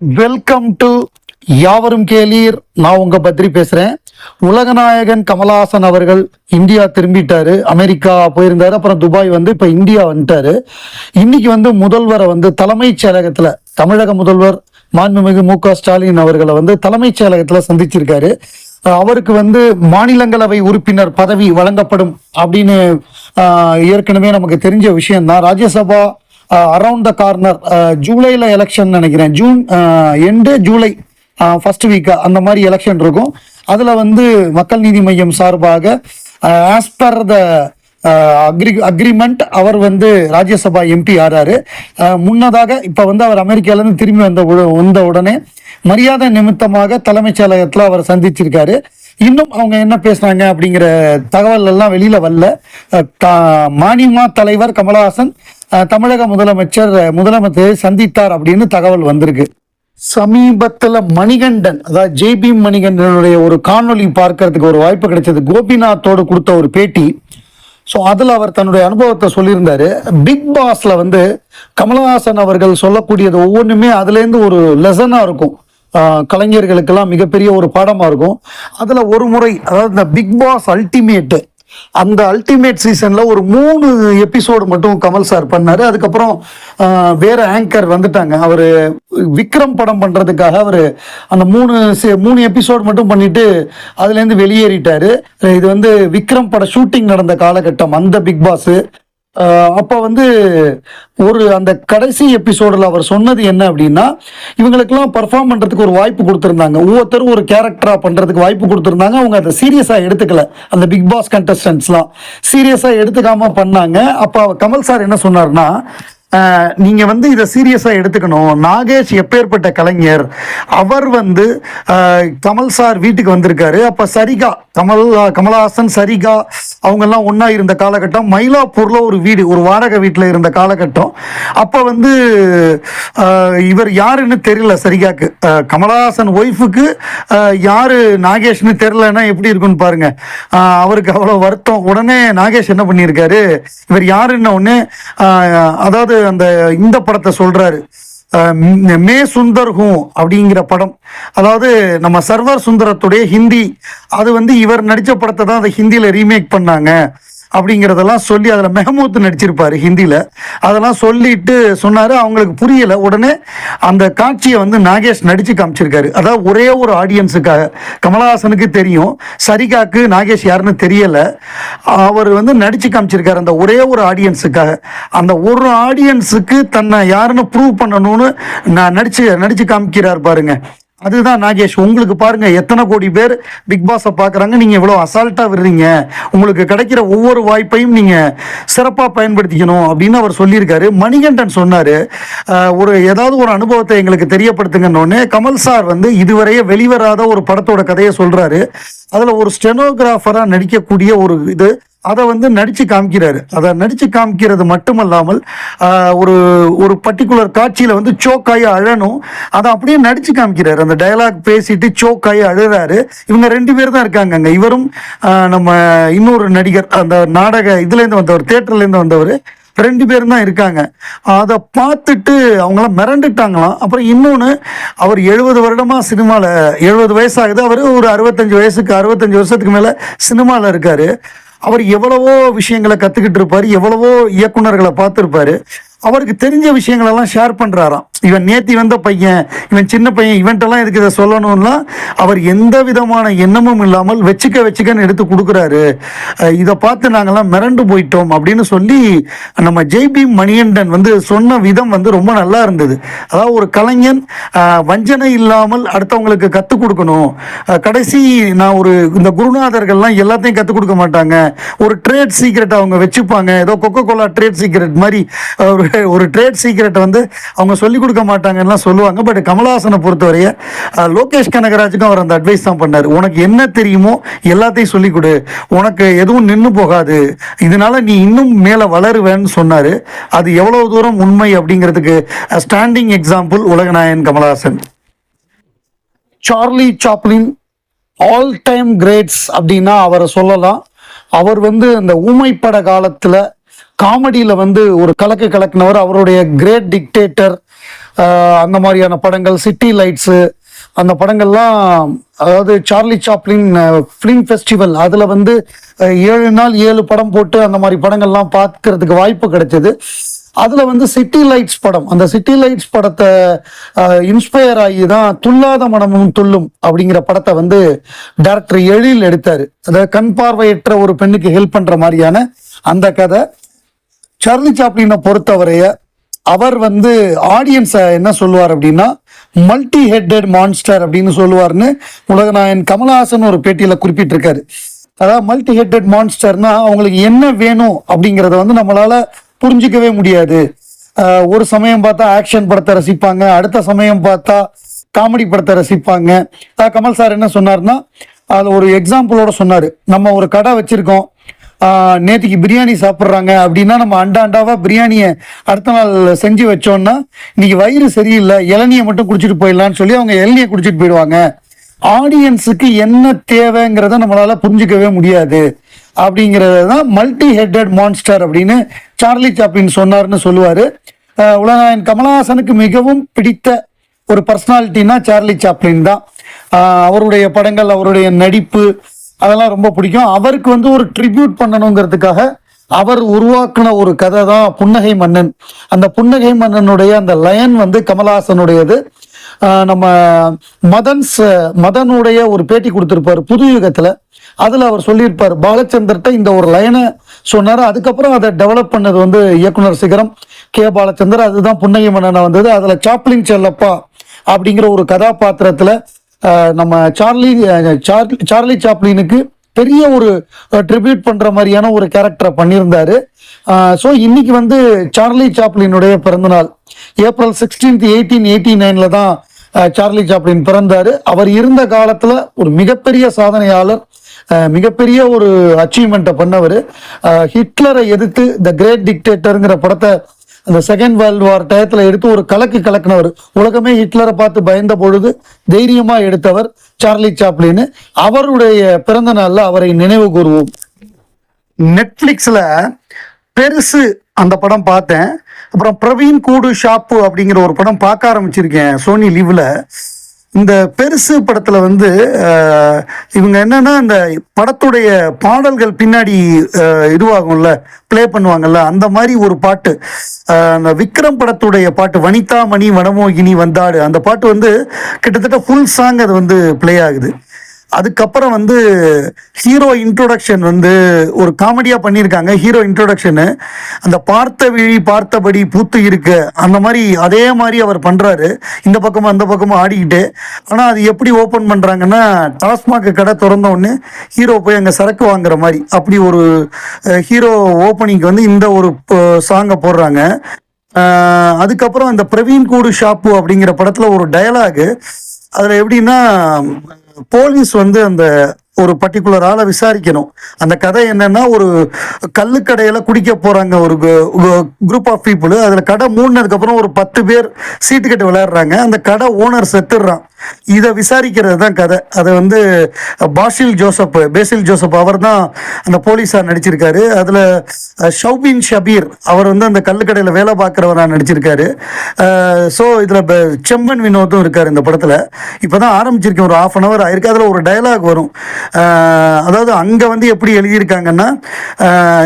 Welcome to யாவரும் கேளீர். நான் உங்க பத்ரி பேசுறேன். உலகநாயகன் கமலஹாசன் அவர்கள் இந்தியா திரும்பிட்டாரு. அமெரிக்கா போயிருந்தாரு. அப்புறம் துபாய் வந்து இப்ப இந்தியா வந்துட்டாரு. இன்னைக்கு வந்து முதல்வரை வந்து தலைமைச் செயலகத்துல தமிழக முதல்வர் மாண்புமிகு மு க ஸ்டாலின் அவர்களை வந்து தலைமைச் செயலகத்துல சந்திச்சிருக்காரு. அவருக்கு வந்து மாநிலங்களவை உறுப்பினர் பதவி வழங்கப்படும் அப்படின்னு ஏற்கனவே நமக்கு தெரிஞ்ச விஷயம்தான். ராஜ்யசபா அரவுண்ட் த கார்னர் ஜூலையில் எலெக்ஷன் நினைக்கிறேன். June end July first week அந்த மாதிரி எலெக்ஷன் இருக்கும். அதில் வந்து மக்கள் நீதி மையம் சார்பாக as per the agri agreement அவர் வந்து ராஜ்யசபா எம்பி ஆறாரு. முன்னதாக இப்போ வந்து அவர் அமெரிக்காவிலேருந்து திரும்பி வந்த வந்த உடனே மரியாதை நிமித்தமாக தலைமைச் செயலகத்தில் அவர் சந்திச்சிருக்காரு. இன்னும் அவங்க என்ன பேசுனாங்க அப்படிங்கிற தகவல் எல்லாம் வெளியில வரல. அஹ், தா- தலைவர் கமலஹாசன் தமிழக முதலமைச்சர் முதலமைச்சரை சந்தித்தார் அப்படின்னு தகவல் வந்திருக்கு. சமீபத்தில் மணிகண்டன் அதாவது ஜேபி மணிகண்டனுடைய ஒரு காணொலி பார்க்கறதுக்கு ஒரு வாய்ப்பு கிடைச்சது. கோபிநாத்தோடு கொடுத்த ஒரு பேட்டி. ஸோ அதில் அவர் தன்னுடைய அனுபவத்தை சொல்லியிருந்தார். பிக் பாஸில் வந்து கமலஹாசன் அவர்கள் சொல்லக்கூடியது ஒவ்வொன்றுமே அதுலேருந்து ஒரு லெசனாக இருக்கும். கலைஞர்களுக்கெல்லாம் மிகப்பெரிய ஒரு பாடமாக இருக்கும். அதில் ஒரு முறை அதாவது இந்த பிக் பாஸ் அல்டிமேட்டு அந்த அல்டிமேட் சீசனில் ஒரு மூணு எபிசோடு மட்டும் கமல் சார் பண்ணாரு. அதுக்கப்புறம் வேற ஆங்கர் வந்துட்டாங்க. அவர் விக்ரம் படம் பண்ணுறதுக்காக அவர் அந்த மூணு மூணு எபிசோடு மட்டும் பண்ணிட்டு அதுலேருந்து வெளியேறிட்டார். இது வந்து விக்ரம் பட ஷூட்டிங் நடந்த காலகட்டம். அந்த பிக் பாஸு அப்போ வந்து ஒரு அந்த கடைசி எபிசோடில் அவர் சொன்னது என்ன அப்படின்னா இவங்களுக்கெல்லாம் பர்ஃபார்ம் பண்ணுறதுக்கு ஒரு வாய்ப்பு கொடுத்துருந்தாங்க. ஒவ்வொருத்தரும் ஒரு கேரக்டராக பண்ணுறதுக்கு வாய்ப்பு கொடுத்துருந்தாங்க. அவங்க அதை சீரியஸாக எடுத்துக்கல. அந்த பிக் பாஸ் கண்டஸ்டன்ட்ஸ்லாம் சீரியஸாக எடுத்துக்காமல் பண்ணாங்க. அப்போ கமல் சார் என்ன சொன்னார்னா நீங்க வந்து இதை சீரியஸா எடுத்துக்கணும். நாகேஷ் எப்பேற்பட்ட கலைஞர் அவர் வந்து கமல் சார் வீட்டுக்கு வந்திருக்காரு. அப்ப சரிகா கமல் கமலஹாசன் சரிகா அவங்க எல்லாம் இருந்த காலகட்டம். மயிலாப்பூர்ல ஒரு வீடு ஒரு வாடகை வீட்டில் இருந்த காலகட்டம். அப்ப வந்து இவர் யாருன்னு தெரியல சரிகாக்கு. கமலஹாசன் ஒய்ஃபுக்கு யாரு நாகேஷ்னு தெரியலன்னா எப்படி இருக்குன்னு பாருங்க. அவருக்கு அவ்வளவு வருத்தம். உடனே நாகேஷ் என்ன பண்ணியிருக்காரு? இவர் யாருன்ன ஒன்று அதாவது அந்த இந்த படத்தை சொல்றாரு. மே சுந்தர் ஹூ அப்படிங்கிற படம். அதாவது நம்ம சர்வர் சுந்தரத்துடைய ஹிந்தி. அது வந்து இவர் நடித்த படத்தை தான் அதை ஹிந்தியில் ரீமேக் பண்ணாங்க. அப்படிங்கிறதெல்லாம் சொல்லி அதில் மெஹமூத் நடிச்சிருப்பார் ஹிந்தியில். அதெல்லாம் சொல்லிட்டு சொன்னார் அவங்களுக்கு புரியல. உடனே அந்த காட்சியை வந்து நாகேஷ் நடித்து காமிச்சிருக்காரு. அதாவது ஒரே ஒரு ஆடியன்ஸுக்காக. கமலஹாசனுக்கு தெரியும் சரிகாக்கு நாகேஷ் யாருன்னு தெரியலை. அவர் வந்து நடித்து காமிச்சிருக்காரு அந்த ஒரே ஒரு ஆடியன்ஸுக்காக. அந்த ஒரு ஆடியன்ஸுக்கு தன்னை யாருன்னு ப்ரூவ் பண்ணணும்னு நான் நடிச்சு நடித்து காமிக்கிறார் பாருங்க. அதுதான் நாகேஷ் உங்களுக்கு பாருங்க எத்தனை கோடி பேர் பிக் பாஸை பார்க்குறாங்க நீங்கள் இவ்வளோ அசால்ட்டாக விடுறீங்க. உங்களுக்கு கிடைக்கிற ஒவ்வொரு வாய்ப்பையும் நீங்கள் சிறப்பாக பயன்படுத்திக்கணும் அப்படின்னு அவர் சொல்லியிருக்காரு. மணிகண்டன் சொன்னார் ஒரு ஏதாவது ஒரு அனுபவத்தை எங்களுக்கு தெரியப்படுத்துங்கன்னொடனே கமல் சார் வந்து இதுவரையே வெளிவராத ஒரு படத்தோட கதையை சொல்கிறாரு அதில் ஒரு ஸ்டெனோகிராஃபராக நடிக்கக்கூடிய ஒரு இது அதை வந்து நடித்து காமிக்கிறாரு. அதை நடித்து காமிக்கிறது மட்டுமல்லாமல் ஒரு ஒரு பர்டிகுலர் காட்சியில் வந்து சோக்காயி அழணும் அதை அப்படியே நடித்து காமிக்கிறாரு. அந்த டயலாக் பேசிட்டு சோக்காயி அழுறாரு. இவங்க ரெண்டு பேர் தான் இருக்காங்க அங்கே இவரும் நம்ம இன்னொரு நடிகர் அந்த நாடக இதுலேருந்து வந்தவர் தேட்டர்லேருந்து வந்தவர் ரெண்டு பேரும் தான் இருக்காங்க. அதை பார்த்துட்டு அவங்களாம் மிரண்டுட்டாங்களாம். அப்புறம் இன்னொன்று அவர் எழுபது வருடமாக சினிமாவில் எழுபது வயசாகுது அவர் ஒரு அறுபத்தஞ்சு வயசுக்கு அறுபத்தஞ்சு வருஷத்துக்கு மேலே சினிமாவில் இருக்காரு. அவர் எவ்வளவோ விஷயங்களை கற்றுக்கிட்டு இருப்பார் எவ்வளவோ இயக்குனர்களை பார்த்துருப்பாரு. அவருக்கு தெரிஞ்ச விஷயங்களெல்லாம் ஷேர் பண்ணுறாராம் இவன் நேத்தி வந்த பையன் இவன் சின்ன பையன் இவன்ட்டெல்லாம் இதுக்கு இதை சொல்லணும்லாம் அவர் எந்த விதமான எண்ணமும் இல்லாமல் வச்சுக்க வச்சுக்கன்னு எடுத்து கொடுக்குறாரு. இதை பார்த்து நாங்கள்லாம் மிரண்டு போயிட்டோம் அப்படின்னு சொல்லி நம்ம ஜெய்பி மணிகண்டன் வந்து சொன்ன விதம் வந்து ரொம்ப நல்லா இருந்தது. அதாவது ஒரு கலைஞன் வஞ்சனை இல்லாமல் அடுத்தவங்களுக்கு கற்றுக் கொடுக்கணும். கடைசி நான் ஒரு இந்த குருநாதர்கள்லாம் எல்லாத்தையும் கற்றுக் கொடுக்க மாட்டாங்க. ஒரு ட்ரேட் சீக்ரெட் அவங்க வச்சுப்பாங்க. ஏதோ கொக்கோ கோலா ட்ரேட் சீக்ரெட் மாதிரி ஒரு ஒரு ட்ரேட் சீக்ரெட் வந்து அவங்க சொல்லிக் கொடுக்க மாட்டாங்கலாம் சொல்லுவாங்க. பட் கமலஹாசனை பொறுத்தவரைய லோகேஷ் கனகராஜுக்கும் அவர் அந்த அட்வைஸ் தான் பண்ணார். உனக்கு என்ன தெரியுமோ எல்லாத்தையும் சொல்லிக் கொடு. உனக்கு எதுவும் நின்று போகாது. இதனால நீ இன்னும் மேலே வளருவேன்னு சொன்னார். அது எவ்வளவு தூரம் உண்மை அப்படிங்கிறதுக்கு standing example Ulaganayan Kamal Haasan. Charlie Chaplin all time greats அப்படின்னா அவரை சொல்லலாம். அவர் வந்து அந்த ஊமைப்பட காலத்தில் காமெடியில் வந்து ஒரு கலக்கு கலக்குனவர் அவருடைய கிரேட் டிக்டேட்டர் அந்த மாதிரியான படங்கள் சிட்டி லைட்ஸு அந்த படங்கள்லாம் அதாவது சார்லி சாப்ளின் ஃபிலிம் ஃபெஸ்டிவல் அதில் வந்து ஏழு நாள் ஏழு படம் போட்டு அந்த மாதிரி படங்கள்லாம் பார்க்கறதுக்கு வாய்ப்பு கிடைச்சது. அதில் வந்து சிட்டி லைட்ஸ் படம் அந்த சிட்டி லைட்ஸ் படத்தை இன்ஸ்பயர் ஆகி தான் துல்லாத மனமும் துள்ளும் அப்படிங்கிற படத்தை வந்து டேரக்டர் எழில் எடுத்தார். அதாவது கண் பார்வையற்ற ஒரு பெண்ணுக்கு ஹெல்ப் பண்ணுற மாதிரியான அந்த கதை. சார்லி சாப்ளினை பொறுத்தவரைய அவர் வந்து ஆடியன்ஸை என்ன சொல்லுவார் அப்படின்னா மல்டி ஹெட்டட் மான்ஸ்டர் அப்படின்னு சொல்லுவார்னு உலகநாயன் கமலஹாசன் ஒரு பேட்டியில் குறிப்பிட்டிருக்காரு. அதாவது மல்டி ஹெட்டட் மான்ஸ்டர்னா அவங்களுக்கு என்ன வேணும் அப்படிங்கிறத வந்து நம்மளால புரிஞ்சிக்கவே முடியாது. ஒரு சமயம் பார்த்தா ஆக்ஷன் படத்தை ரசிப்பாங்க அடுத்த சமயம் பார்த்தா காமெடி படத்தை ரசிப்பாங்க. கமல் சார் என்ன சொன்னார்னா அது ஒரு எக்ஸாம்பிளோட சொன்னார். நம்ம ஒரு கடை வச்சிருக்கோம். நேற்றுக்கு பிரியாணி சாப்பிட்றாங்க அப்படின்னா நம்ம அண்டா அண்டாவாக பிரியாணியை அடுத்த நாள் செஞ்சு வச்சோம்னா இன்னைக்கு வயிறு சரியில்லை இளநியை மட்டும் குடிச்சிட்டு போயிடலான்னு சொல்லி அவங்க இளநியை குடிச்சிட்டு போயிடுவாங்க. ஆடியன்ஸுக்கு என்ன தேவைங்கிறத நம்மளால புரிஞ்சுக்கவே முடியாது. அப்படிங்கிறது தான் மல்டி ஹெட்டட் மான்ஸ்டர் அப்படின்னு சார்லி சாப்ளின் சொன்னார்னு சொல்லுவார். உலகநாயன் கமலஹாசனுக்கு மிகவும் பிடித்த ஒரு பர்சனாலிட்டின்னா சார்லி சாப்ளின் தான். அவருடைய படங்கள் அவருடைய நடிப்பு அதெல்லாம் ரொம்ப பிடிக்கும். அவருக்கு வந்து ஒரு ட்ரிபியூட் பண்ணணுங்கிறதுக்காக அவர் உருவாக்கின ஒரு கதை தான் புன்னகை மன்னன். அந்த புன்னகை மன்னனுடைய அந்த லயன் வந்து கமலஹாசனுடையது. நம்ம மதன்ஸ் மதனுடைய ஒரு பேட்டி கொடுத்துருப்பாரு புது யுகத்தில். அதில் அவர் சொல்லியிருப்பார் பாலச்சந்தர்கிட்ட இந்த ஒரு லைனை சொன்னார். அதுக்கப்புறம் அதை டெவலப் பண்ணது வந்து இயக்குனர் சிகரம். கே. பாலச்சந்தர் அதுதான் புன்னகை மன்னனை வந்தது. அதில் சாப்ளின் செல்லப்பா அப்படிங்கிற ஒரு கதாபாத்திரத்தில் நம்ம சார்லி சார்லி சாப்ளினுக்கு பெரிய ஒரு ட்ரிபியூட் பண்ணுற மாதிரியான ஒரு கேரக்டரை பண்ணியிருந்தாரு. ஸோ இன்னைக்கு வந்து சார்லி சாப்ளினுடைய பிறந்தநாள் ஏப்ரல் சிக்ஸ்டீன்த் எயிட்டீன் எயிட்டி நைனில் தான் சார்லி சாப்ளின் பிறந்தாரு. அவர் இருந்த காலத்தில் ஒரு மிகப்பெரிய சாதனையாளர் மிகப்பெரிய ஒரு அச்சீவ்மெண்ட்டை பண்ணவர். ஹிட்லரை எதிர்த்து த கிரேட் டிக்டேட்டருங்கிற படத்தை அந்த செகண்ட் வேர்ல்டு வார் டயத்தில் எடுத்து ஒரு கலக்கு கலக்குனவர். உலகமே ஹிட்லரை பார்த்து பயந்த பொழுது தைரியமாக எடுத்தவர் சார்லி சாப்ளின் அவருடைய பிறந்த நாளில் அவரை நினைவு கூறுவோம். நெட்ஃப்ளிக்ஸில் பெருசு அந்த படம் பார்த்தேன். அப்புறம் பிரவீன் கூடு ஷாப்பு அப்படிங்கிற ஒரு படம் பார்க்க ஆரம்பிச்சிருக்கேன் சோனி லீவில். இந்த பெருசு படத்தில் வந்து இவங்க என்னன்னா இந்த படத்துடைய பாடல்கள் பின்னாடி இதுவாகும்ல ப்ளே பண்ணுவாங்கல்ல அந்த மாதிரி ஒரு பாட்டு. அந்த விக்ரம் படத்துடைய பாட்டு வனிதா மணி வனமோகினி வந்தாடு அந்த பாட்டு வந்து கிட்டத்தட்ட ஃபுல் சாங் அது வந்து ப்ளே ஆகுது. அதுக்கப்புறம் வந்து ஹீரோ இன்ட்ரோடக்ஷன் வந்து ஒரு காமெடியாக பண்ணியிருக்காங்க. Hero introduction. அந்த பார்த்த விழி பார்த்தபடி பூத்து இருக்க. அந்த மாதிரி அதே மாதிரி அவர் பண்ணுறாரு இந்த பக்கமும் அந்த பக்கமும் ஆடிக்கிட்டு. ஆனால் அது எப்படி ஓப்பன் பண்ணுறாங்கன்னா டாஸ்மாக் கடை திறந்த உடனே ஹீரோ போய் அங்கே சரக்கு வாங்குற மாதிரி. அப்படி ஒரு ஹீரோ ஓப்பனிங்க்கு வந்து இந்த ஒரு சாங்கை போடுறாங்க. அதுக்கப்புறம் அந்த பிரவீன் கூடு ஷாப்பு அப்படிங்கிற படத்துல ஒரு டயலாகு அதுல எப்படின்னா போலீஸ் வந்து அந்த ஒரு பர்டிகுலர் ஆளை விசாரிக்கணும். அந்த கதை என்னன்னா ஒரு கல்லுக்கடையில குடிக்க போறாங்க ஒரு குரூப் ஆஃப் பீப்புள் அதுல கடை மூடினதுக்கப்புறம் ஒரு பத்து பேர் சீட்டு கட்டு விளையாடுறாங்க. அந்த கடை ஓனர் செத்துடுறான். இதை விசாரிக்கிறது தான் கதை. அதை வந்து பாஷில் ஜோசப் பேசில் ஜோசப் அவர் தான் அந்த போலீஸார் நடிச்சிருக்காரு. அதில் ஷௌபின் ஷபீர் அவர் வந்து அந்த கல்லுக்கடையில் வேலை பார்க்குறவராக நடிச்சிருக்காரு. ஸோ இதில் செம்மன் வினோதும் இருக்கார் இந்த படத்தில். இப்போ தான் ஆரம்பிச்சிருக்கேன். ஒரு ஆஃப் அன் ஹவர் ஆயிருக்கு. அதில் ஒரு டைலாக் வரும். அதாவது அங்கே வந்து எப்படி எழுதியிருக்காங்கன்னா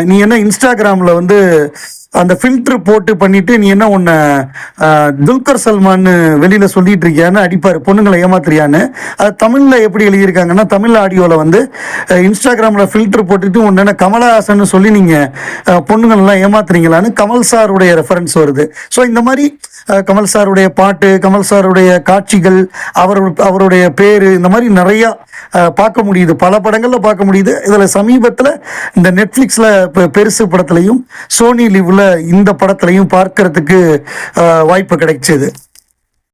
நீ என்ன இன்ஸ்டாகிராமில் வந்து அந்த ஃபில்டர் போட்டு பண்ணிட்டு நீ என்ன உன்னை துல்கர் சல்மான் வெளியில சொல்லிட்டு இருக்கியான்னு அடிப்பாரு. பொண்ணுங்களை ஏமாத்துறியான்னு. அது தமிழ்ல எப்படி எழுதியிருக்காங்கன்னா தமிழ் ஆடியோவில் வந்து இன்ஸ்டாகிராமில் ஃபில்ட்ரு ஃபில்டர் போட்டுட்டு உன்ன கமலஹாசன் சொல்லி நீங்க பொண்ணுங்களெல்லாம் ஏமாத்துறீங்களான்னு கமல் சாருடைய ரெஃபரன்ஸ் வருது. ஸோ இந்த மாதிரி கமல் சாருடைய பாட்டு கமல் சாருடைய காட்சிகள் அவர் அவருடைய பேர் இந்த மாதிரி நிறைய பார்க்க முடியுது. பல படங்களில் பார்க்க முடியுது. இதில் சமீபத்தில் இந்த நெட்ஃப்ளிக்ஸில் இப்போ பெருசு படத்துலையும் சோனி லிவ்ல இந்த படத்துலையும் பார்க்கறதுக்கு வாய்ப்பு கிடைச்சது.